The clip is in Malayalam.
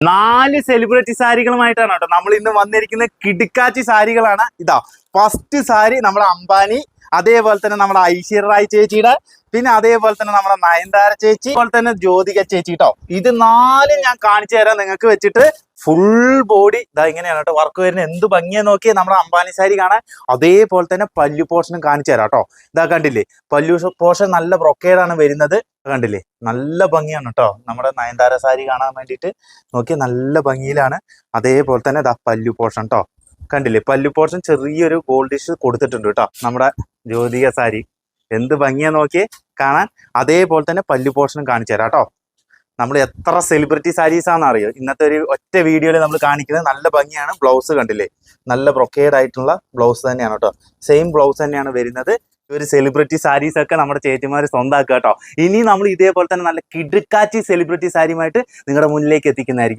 നാല് സെലിബ്രിറ്റി സാരികളുമായിട്ടാണ് കേട്ടോ. നമ്മൾ ഇന്ന് വന്നിരിക്കുന്ന കിടുക്കാച്ചി സാരികളാണ് ഇതാ. ഫസ്റ്റ് സാരി നമ്മുടെ അംബാനി അതേപോലെ തന്നെ നമ്മുടെ ഐശ്വര്യ റായ് ചേച്ചിയുടെ പിന്നെ അതേപോലെ തന്നെ നമ്മുടെ നയൻതാര ചേച്ചി അതുപോലെ തന്നെ ജ്യോതിക ചേച്ചി കേട്ടോ ഇത് നാലും ഞാൻ കാണിച്ചു തരാം നിങ്ങൾക്ക് വെച്ചിട്ട്. ഫുൾ ബോഡി ഇതാ ഇങ്ങനെയാണ് കേട്ടോ വർക്ക് വരുന്നത്. എന്ത് ഭംഗിയാ നോക്കിയേ നമ്മുടെ അംബാനി സാരി കാണാൻ. അതേപോലെ തന്നെ പല്ലു പോർഷനും കാണിച്ചു തരാം കേട്ടോ ഇതാ കണ്ടില്ലേ? പല്ലു പോർഷൻ നല്ല ബ്രൊക്കേഡാണ് വരുന്നത്. കണ്ടില്ലേ? നല്ല ഭംഗിയാണ് കേട്ടോ നമ്മുടെ നയൻതാര സാരി കാണാൻ വേണ്ടിയിട്ട്. നോക്കി നല്ല ഭംഗിയിലാണ്. അതേപോലെ തന്നെ ഇതാ പല്ലു പോർഷൻ കേട്ടോ കണ്ടില്ലേ? പല്ലു പോർഷൻ ചെറിയൊരു ഗോൾഡിഷ് കൊടുത്തിട്ടുണ്ട് കേട്ടോ. നമ്മുടെ ജ്യോതിക സാരി എന്ത് ഭംഗിയാ നോക്കിയേ? കാണാൻ അതേപോലെ തന്നെ പല്ലു പോർഷനും കാണിച്ചു തരാം കേട്ടോ. നമ്മൾ എത്ര സെലിബ്രിറ്റി സാരീസ് ആണെന്ന് അറിയോ ഇന്നത്തെ ഒരു ഒറ്റ വീഡിയോയിൽ നമ്മൾ കാണിക്കുന്നത് നല്ല ഭംഗിയാണ്. ബ്ലൗസ് കണ്ടില്ലേ? നല്ല ബ്രൊക്കേഡ് ആയിട്ടുള്ള ബ്ലൗസ് തന്നെയാണ് കേട്ടോ. സെയിം ബ്ലൗസ് തന്നെയാണ് വരുന്നത്. ഒരു സെലിബ്രിറ്റി സാരീസ് ഒക്കെ നമ്മുടെ ചേച്ചിമാർ സ്വന്തമാക്കുക കേട്ടോ. ഇനി നമ്മൾ ഇതേപോലെ തന്നെ നല്ല കിടുക്കാച്ചി സെലിബ്രിറ്റി സാരിയുമായിട്ട് നിങ്ങളുടെ മുന്നിലേക്ക് എത്തിക്കുന്നതായിരിക്കും.